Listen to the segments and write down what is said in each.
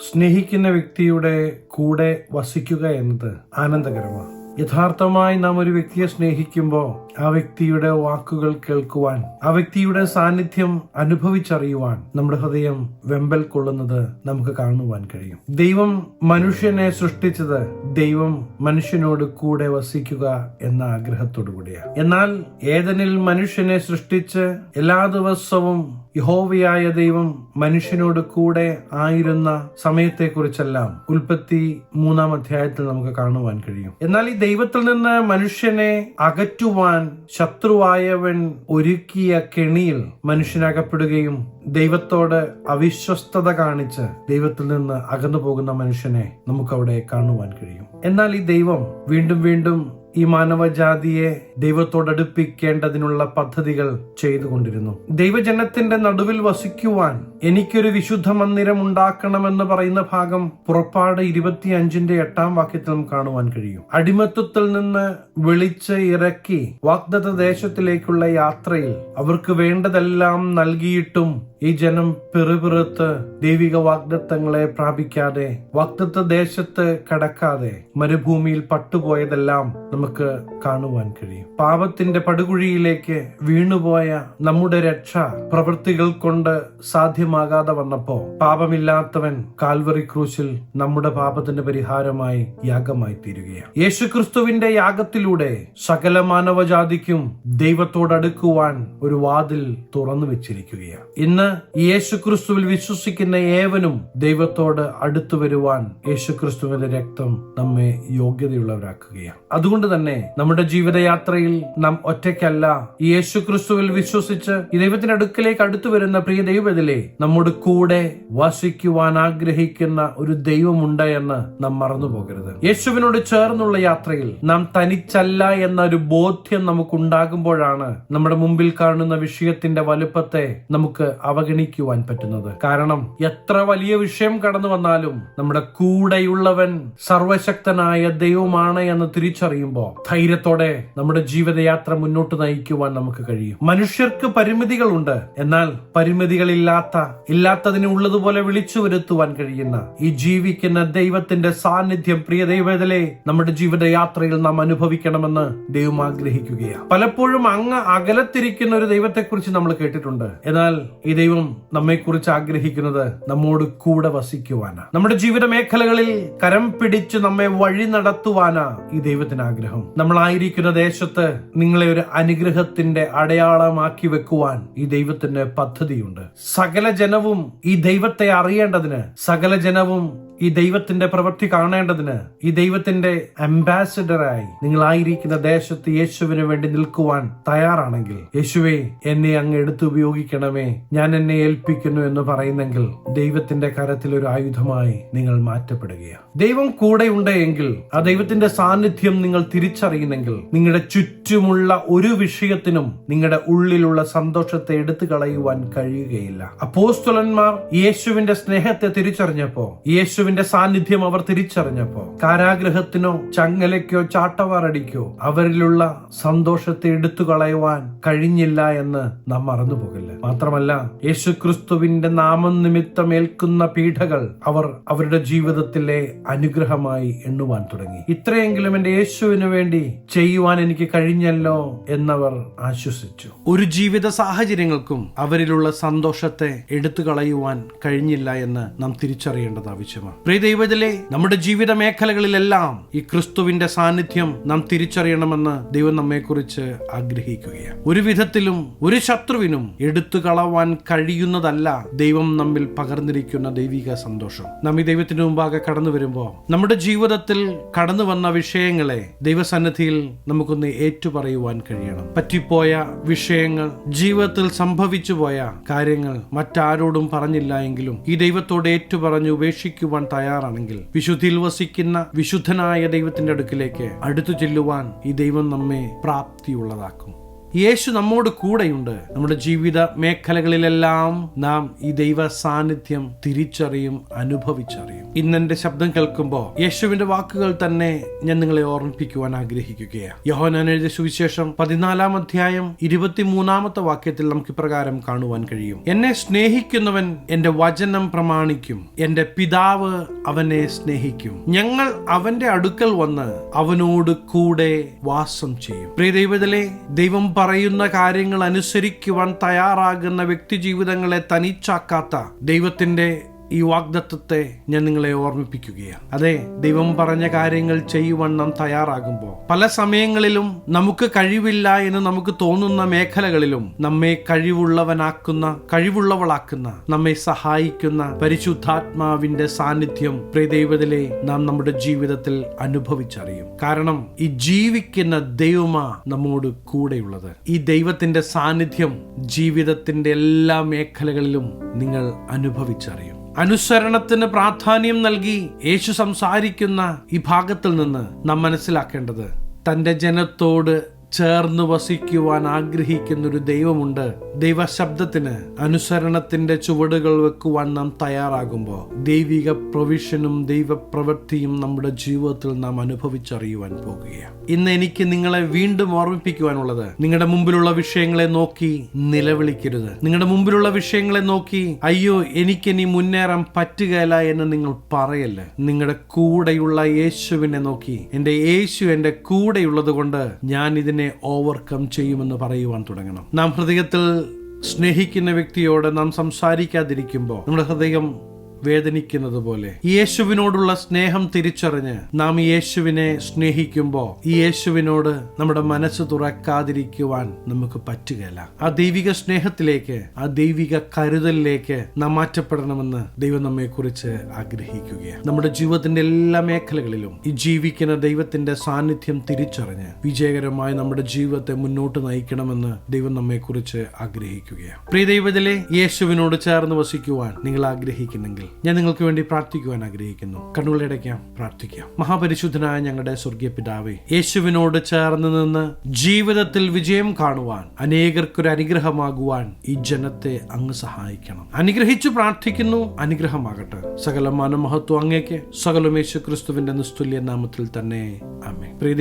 സ്നേഹിക്കുന്ന വ്യക്തിയുടെ കൂടെ വസിക്കുക എന്നത് ആനന്ദകരമാണ്. യഥാർത്ഥമായി നാം ഒരു വ്യക്തിയെ സ്നേഹിക്കുമ്പോൾ ആ വ്യക്തിയുടെ വാക്കുകൾ കേൾക്കുവാൻ ആ വ്യക്തിയുടെ സാന്നിധ്യം അനുഭവിച്ചറിയുവാൻ നമ്മുടെ ഹൃദയം വെമ്പൽ കൊള്ളുന്നത് നമുക്ക് കാണുവാൻ കഴിയും. ദൈവം മനുഷ്യനെ സൃഷ്ടിച്ചത് ദൈവം മനുഷ്യനോട് കൂടെ വസിക്കുക എന്ന ആഗ്രഹത്തോടു കൂടിയാണ് എന്നാൽ ഏതനിൽ മനുഷ്യനെ സൃഷ്ടിച്ച് എല്ലാ ദിവസവും യഹോവയായ ദൈവം മനുഷ്യനോട് കൂടെ ആയിരുന്ന സമയത്തെക്കുറിച്ചെല്ലാം ഉൽപ്പത്തി മൂന്നാം അധ്യായത്തിൽ നമുക്ക് കാണുവാൻ കഴിയും. എന്നാൽ ഈ ദൈവത്തിൽ നിന്ന് മനുഷ്യനെ അകറ്റുവാൻ ശത്രുവായവൻ ഒരുക്കിയ കെണിയിൽ മനുഷ്യനകപ്പെടുകയും ദൈവത്തോട് അവിശ്വസ്തത കാണിച്ച് ദൈവത്തിൽ നിന്ന് അകന്നു പോകുന്ന മനുഷ്യനെ നമുക്കവിടെ കാണുവാൻ കഴിയും. എന്നാൽ ഈ ദൈവം വീണ്ടും വീണ്ടും ഈ മാനവജാതിയെ ദൈവത്തോടടുപ്പിക്കേണ്ടതിനുള്ള പദ്ധതികൾ ചെയ്തുകൊണ്ടിരുന്നു. ദൈവജനത്തിന്റെ നടുവിൽ വസിക്കുവാൻ എനിക്കൊരു വിശുദ്ധ മന്ദിരം ഉണ്ടാക്കണമെന്ന് പറയുന്ന ഭാഗം പുറപ്പാട് ഇരുപത്തിയഞ്ചിന്റെ എട്ടാം വാക്യത്തിൽ കാണുവാൻ കഴിയും. അടിമത്വത്തിൽ നിന്ന് വിളിച്ച് ഇറക്കി വാഗ്ദത്ത ദേശത്തിലേക്കുള്ള യാത്രയിൽ അവർക്ക് വേണ്ടതെല്ലാം നൽകിയിട്ടും ഈ ജനം പിറുപിറുത്ത് ദൈവിക വാഗ്ദത്തങ്ങളെ പ്രാപിക്കാതെ വാഗ്ദത്ത ദേശത്ത് കടക്കാതെ മരുഭൂമിയിൽ പട്ടുപോയതെല്ലാം നമുക്ക് കാണുവാൻ കഴിയും. പാപത്തിന്റെ പടുകുഴിയിലേക്ക് വീണുപോയ നമ്മുടെ രക്ഷ പ്രവൃത്തികൾ കൊണ്ട് സാധ്യമാകാതെ വന്നപ്പോ പാപമില്ലാത്തവൻ കാൽവറി ക്രൂശിൽ നമ്മുടെ പാപത്തിന്റെ പരിഹാരമായി യാഗമായി തീരുകയാണ് യേശുക്രിസ്തുവിന്റെ യാഗത്തിലൂടെ സകല മാനവജാതിക്കും ദൈവത്തോടടുക്കുവാൻ ഒരു വാതിൽ തുറന്നു വെച്ചിരിക്കുകയാണ് ഇന്ന് യേശുക്രിസ്തുവിൽ വിശ്വസിക്കുന്ന ഏവനും ദൈവത്തോട് അടുത്തു വരുവാൻ യേശുക്രിസ്തുവിന്റെ രക്തം നമ്മെ യോഗ്യതയുള്ളവരാക്കുകയാണ്. അതുകൊണ്ട് തന്നെ നമ്മുടെ ജീവിതയാത്രയിൽ നാം ഒറ്റയ്ക്കല്ല യേശുക്രിസ്തുവിൽ വിശ്വസിച്ച് ഈ ദൈവത്തിന്റെ അടുക്കലേക്ക് അടുത്തു വരുന്ന പ്രിയ ദൈവത്തിലെ നമ്മുടെ കൂടെ വസിക്കുവാൻ ആഗ്രഹിക്കുന്ന ഒരു ദൈവമുണ്ട് എന്ന് നാം മറന്നു പോകരുത് യേശുവിനോട് ചേർന്നുള്ള യാത്രയിൽ നാം തനിച്ചല്ല എന്ന ഒരു ബോധ്യം നമുക്കുണ്ടാകുമ്പോഴാണ് നമ്മുടെ മുമ്പിൽ കാണുന്ന വിഷയത്തിന്റെ വലുപ്പത്തെ നമുക്ക് അവഗണിക്കുവാൻ പറ്റുന്നത്. കാരണം എത്ര വലിയ വിഷയം കടന്നു വന്നാലും നമ്മുടെ കൂടെയുള്ളവൻ സർവശക്തനായ ദൈവമാണ് എന്ന് തിരിച്ചറിയുമ്പോൾ ധൈര്യത്തോടെ നമ്മുടെ ജീവിതയാത്ര മുന്നോട്ട് നയിക്കുവാൻ നമുക്ക് കഴിയും. മനുഷ്യർക്ക് പരിമിതികളുണ്ട്. എന്നാൽ പരിമിതികളില്ലാത്ത ഇല്ലാത്തതിനെ ഉള്ളതുപോലെ വിളിച്ചു വരുത്തുവാൻ കഴിയുന്ന ഈ ജീവിക്കുന്ന ദൈവത്തിന്റെ സാന്നിധ്യം പ്രിയ ദൈവത്തിലെ നമ്മുടെ ജീവിതയാത്രയിൽ നാം അനുഭവിക്കണമെന്ന് ദൈവം ആഗ്രഹിക്കുകയാണ്. പലപ്പോഴും അങ്ങ് അകലത്തിരിക്കുന്ന ഒരു ദൈവത്തെക്കുറിച്ച് നമ്മൾ കേട്ടിട്ടുണ്ട്. എന്നാൽ ഈ ദൈവം നമ്മെക്കുറിച്ച് ആഗ്രഹിക്കുന്നത് നമ്മോട് കൂടെ വസിക്കുവാനാ. നമ്മുടെ ജീവിത മേഖലകളിൽ കരം പിടിച്ച് നമ്മെ വഴി നടത്തുവാനാ ഈ ദൈവത്തിന് ആഗ്രഹം നമ്മളായിരിക്കുന്ന ദേശത്ത് നിങ്ങളെ ഒരു അനുഗ്രഹത്തിന്റെ അടയാളമാക്കി വെക്കുവാൻ ഈ ദൈവത്തിന്റെ പദ്ധതിയുണ്ട്. സകല ജനവും ഈ ദൈവത്തെ അറിയേണ്ടതിന് സകല ജനവും ഈ ദൈവത്തിന്റെ പ്രവൃത്തി കാണേണ്ടതിന് ഈ ദൈവത്തിന്റെ അംബാസിഡറായി നിങ്ങളായിരിക്കുന്ന ദേശത്ത് യേശുവിന് വേണ്ടി നിൽക്കുവാൻ തയ്യാറാണെങ്കിൽ യേശുവെ എന്നെ അങ്ങ് എടുത്തു ഉപയോഗിക്കണമേ. ഞാൻ എന്നെ ഏൽപ്പിക്കുന്നു എന്ന് പറയുന്നെങ്കിൽ ദൈവത്തിന്റെ കരത്തിൽ ഒരു ആയുധമായി നിങ്ങൾ മാറ്റപ്പെടുകയാണ്. ദൈവം കൂടെ ഉണ്ട് എങ്കിൽ ആ ദൈവത്തിന്റെ സാന്നിധ്യം നിങ്ങൾ തിരിച്ചറിയുന്നെങ്കിൽ നിങ്ങളുടെ ചുറ്റുമുള്ള ഒരു വിഷയത്തിനും നിങ്ങളുടെ ഉള്ളിലുള്ള സന്തോഷത്തെ എടുത്തു കളയുവാൻ കഴിയുകയില്ല. അപ്പോസ്തുലന്മാർ യേശുവിന്റെ സ്നേഹത്തെ തിരിച്ചറിഞ്ഞപ്പോ യേശുവിന്റെ സാന്നിധ്യം അവർ തിരിച്ചറിഞ്ഞപ്പോ കാരാഗ്രഹത്തിനോ ചങ്ങലയ്ക്കോ ചാട്ടവാറടിക്കോ അവരിലുള്ള സന്തോഷത്തെ എടുത്തു കളയുവാൻ കഴിഞ്ഞില്ല എന്ന് നാം മറന്നു പോകില്ല. മാത്രമല്ല യേശു ക്രിസ്തുവിന്റെ നാമം നിമിത്തം ഏൽക്കുന്ന പീഠകൾ അവർ അവരുടെ ജീവിതത്തിലെ അനുഗ്രഹമായി എണ്ണുവാൻ തുടങ്ങി. ഇത്രയെങ്കിലും എന്റെ യേശുവിന് വേണ്ടി ചെയ്യുവാൻ എനിക്ക് കഴിഞ്ഞല്ലോ എന്നവർ ആശ്വസിച്ചു. ഒരു ജീവിത സാഹചര്യങ്ങൾക്കും അവരിലുള്ള സന്തോഷത്തെ എടുത്തു കളയുവാൻ കഴിഞ്ഞില്ല എന്ന് നാം തിരിച്ചറിയേണ്ടത് ആവശ്യമാണ്. പ്രിയ ദൈവത്തിലെ നമ്മുടെ ജീവിത മേഖലകളിലെല്ലാം ഈ ക്രിസ്തുവിന്റെ സാന്നിധ്യം നാം തിരിച്ചറിയണമെന്ന് ദൈവം നമ്മെക്കുറിച്ച് ആഗ്രഹിക്കുകയാണ്. ഒരു വിധത്തിലും ഒരു ശത്രുവിനും എടുത്തു കളവാൻ കഴിയുന്നതല്ല ദൈവം നമ്മിൽ പകർന്നിരിക്കുന്ന ദൈവിക സന്തോഷം. നാം ഈ ദൈവത്തിന് മുമ്പാകെ കടന്നു വരുമ്പോൾ നമ്മുടെ ജീവിതത്തിൽ കടന്നു വന്ന വിഷയങ്ങളെ ദൈവസന്നിധിയിൽ നമുക്കൊന്ന് ഏറ്റുപറയുവാൻ കഴിയണം. പറ്റിപ്പോയ വിഷയങ്ങൾ ജീവിതത്തിൽ സംഭവിച്ചു പോയ കാര്യങ്ങൾ മറ്റാരോടും പറഞ്ഞില്ല എങ്കിലും ഈ ദൈവത്തോട് ഏറ്റുപറഞ്ഞ് ഉപേക്ഷിക്കുവാൻ തയ്യാറാണെങ്കിൽ വിശുദ്ധിയിൽ വസിക്കുന്ന വിശുദ്ധനായ ദൈവത്തിന്റെ അടുക്കിലേക്ക് അടുത്തു ചെല്ലുവാൻ ഈ ദൈവം നമ്മെ പ്രാപ്തിയുള്ളതാക്കും. യേശു നമ്മോട് കൂടെയുണ്ട്. നമ്മുടെ ജീവിത മേഖലകളിലെല്ലാം നാം ഈ ദൈവ സാന്നിധ്യം തിരിച്ചറിയും അനുഭവിച്ചറിയും. ഇന്നെന്റെ ശബ്ദം കേൾക്കുമ്പോൾ യേശുവിന്റെ വാക്കുകൾ തന്നെ ഞാൻ നിങ്ങളെ ഓർമ്മിപ്പിക്കുവാൻ ആഗ്രഹിക്കുകയാണ്. യോഹനാൻ എഴുതിയ സുവിശേഷം പതിനാലാം അധ്യായം ഇരുപത്തിമൂന്നാമത്തെ വാക്യത്തിൽ നമുക്ക് ഇപ്രകാരം കാണുവാൻ കഴിയും. എന്നെ സ്നേഹിക്കുന്നവൻ എന്റെ വചനം പ്രമാണിക്കും. എന്റെ പിതാവ് അവനെ സ്നേഹിക്കും. ഞങ്ങൾ അവന്റെ അടുക്കൽ വന്ന് അവനോട് കൂടെ വാസം ചെയ്യും. പ്രിയ ദൈവത്തിലെ ദൈവം പറയുന്ന കാര്യങ്ങൾ അനുസരിക്കുവാൻ തയ്യാറാകുന്ന വ്യക്തി ജീവിതങ്ങളെ തനിച്ചാക്കാത്ത ദൈവത്തിന്റെ ഈ വാഗ്ദത്വത്തെ ഞാൻ നിങ്ങളെ ഓർമ്മിപ്പിക്കുകയാണ്. അതെ ദൈവം പറഞ്ഞ കാര്യങ്ങൾ ചെയ്യുവാൻ നാം തയ്യാറാകുമ്പോൾ പല സമയങ്ങളിലും നമുക്ക് കഴിവില്ല എന്ന് നമുക്ക് തോന്നുന്ന മേഖലകളിലും നമ്മെ കഴിവുള്ളവനാക്കുന്ന കഴിവുള്ളവളാക്കുന്ന നമ്മെ സഹായിക്കുന്ന പരിശുദ്ധാത്മാവിന്റെ സാന്നിധ്യം പ്രിയദൈവത്തിലെ നാം നമ്മുടെ ജീവിതത്തിൽ അനുഭവിച്ചറിയും. കാരണം ഈ ജീവിക്കുന്ന ദൈവമ നമ്മോട് കൂടെയുള്ളത്. ഈ ദൈവത്തിന്റെ സാന്നിധ്യം ജീവിതത്തിന്റെ എല്ലാ മേഖലകളിലും നിങ്ങൾ അനുഭവിച്ചറിയും. അനുസരണത്തിന് പ്രാധാന്യം നൽകി യേശു സംസാരിക്കുന്ന ഈ ഭാഗത്തിൽ നിന്ന് നാം മനസ്സിലാക്കേണ്ടത് തന്റെ ജനത്തോട് ചേർന്ന് വസിക്കുവാൻ ആഗ്രഹിക്കുന്ന ഒരു ദൈവമുണ്ട്. ദൈവശബ്ദത്തിന് അനുസരണത്തിന്റെ ചുവടുകൾ വെക്കുവാൻ നാം തയ്യാറാകുമ്പോൾ ദൈവിക പ്രൊവിഷനും ദൈവപ്രവൃത്തിയും നമ്മുടെ ജീവിതത്തിൽ നാം അനുഭവിച്ചറിയുവാൻ പോകുകയാണ്. ഇന്ന് എനിക്ക് നിങ്ങളെ വീണ്ടും ഓർമ്മിപ്പിക്കുവാനുള്ളത് നിങ്ങളുടെ മുമ്പിലുള്ള വിഷയങ്ങളെ നോക്കി നിലവിളിക്കരുത്. നിങ്ങളുടെ മുമ്പിലുള്ള വിഷയങ്ങളെ നോക്കി അയ്യോ എനിക്കിനി മുന്നേറാൻ പറ്റുകയില്ല എന്ന് നിങ്ങൾ പറയല്ല. നിങ്ങളുടെ കൂടെയുള്ള യേശുവിനെ നോക്കി എന്റെ യേശു എന്റെ കൂടെയുള്ളത് കൊണ്ട് ഞാൻ ഇതിനെ ഓവർകം ചെയ്യുമെന്ന് പറയുവാൻ തുടങ്ങണം. നാം ഹൃദയത്തിൽ സ്നേഹിക്കുന്ന വ്യക്തിയോട് നാം സംസാരിക്കാതിരിക്കുമ്പോൾ നമ്മുടെ ഹൃദയം വേദനിക്കുന്നത് പോലെ യേശുവിനോടുള്ള സ്നേഹം തിരിച്ചറിഞ്ഞ് നാം യേശുവിനെ സ്നേഹിക്കുമ്പോൾ ഈ യേശുവിനോട് നമ്മുടെ മനസ്സ് തുറക്കാതിരിക്കുവാൻ നമുക്ക് പറ്റുകയില്ല. ആ ദൈവിക സ്നേഹത്തിലേക്ക് ആ ദൈവിക കരുതലിലേക്ക് നാം മാറ്റപ്പെടണമെന്ന് ദൈവം നമ്മെ കുറിച്ച് ആഗ്രഹിക്കുകയാണ്. നമ്മുടെ ജീവിതത്തിന്റെ എല്ലാ മേഖലകളിലും ഈ ജീവിക്കുന്ന ദൈവത്തിന്റെ സാന്നിധ്യം തിരിച്ചറിഞ്ഞ് വിജയകരമായി നമ്മുടെ ജീവിതത്തെ മുന്നോട്ട് നയിക്കണമെന്ന് ദൈവം നമ്മെ കുറിച്ച് ആഗ്രഹിക്കുകയാണ്. പ്രിയ ദൈവത്തിലെ യേശുവിനോട് ചേർന്ന് വസിക്കുവാൻ നിങ്ങൾ ആഗ്രഹിക്കുന്നെങ്കിൽ ഞാൻ നിങ്ങൾക്ക് വേണ്ടി പ്രാർത്ഥിക്കുവാൻ ആഗ്രഹിക്കുന്നു. കണ്ണുകളിടയ്ക്കാം പ്രാർത്ഥിക്കാം. മഹാപരിശുദ്ധനായ ഞങ്ങളുടെ സ്വർഗീയ പിതാവേ യേശുവിനോട് ചേർന്ന് നിന്ന് ജീവിതത്തിൽ വിജയം കാണുവാൻ അനേകർക്കൊരു അനുഗ്രഹമാകുവാൻ ഈ ജനത്തെ അങ്ങ് സഹായിക്കണം. അനുഗ്രഹിച്ചു പ്രാർത്ഥിക്കുന്നു അനുഗ്രഹമാകട്ടെ. സകല മനമഹത്വം അങ്ങേക്ക് സകലം യേശു ക്രിസ്തുവിന്റെ നിസ്തുല്യ നാമത്തിൽ തന്നെ. അമ്മേ പ്രിയ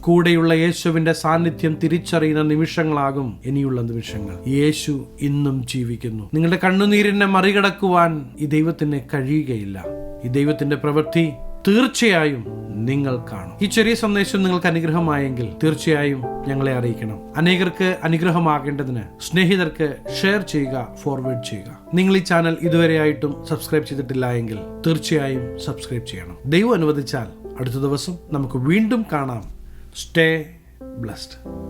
കൂടെയുള്ള യേശുവിന്റെ സാന്നിധ്യം തിരിച്ചറിയുന്ന നിമിഷങ്ങളാകും ഇനിയുള്ള നിമിഷങ്ങൾ. യേശു ഇന്നും ജീവിക്കുന്നു. നിങ്ങളുടെ കണ്ണുനീരിനെ മറികടക്കുവാൻ ഈ ദൈവത്തിന് കഴിയുകയില്ല. ഈ ദൈവത്തിന്റെ പ്രവൃത്തി തീർച്ചയായും നിങ്ങൾ കാണും. ഈ ചെറിയ സന്ദേശം നിങ്ങൾക്ക് അനുഗ്രഹമായെങ്കിൽ തീർച്ചയായും ഞങ്ങളെ അറിയിക്കണം. അനേകർക്ക് അനുഗ്രഹമാകേണ്ടതിന് സ്നേഹിതർക്ക് ഷെയർ ചെയ്യുക ഫോർവേഡ് ചെയ്യുക. നിങ്ങൾ ഈ ചാനൽ ഇതുവരെ ആയിട്ടും സബ്സ്ക്രൈബ് ചെയ്തിട്ടില്ല എങ്കിൽ തീർച്ചയായും സബ്സ്ക്രൈബ് ചെയ്യണം. ദൈവം അനുവദിച്ചാൽ അടുത്ത ദിവസം നമുക്ക് വീണ്ടും കാണാം. Stay blessed.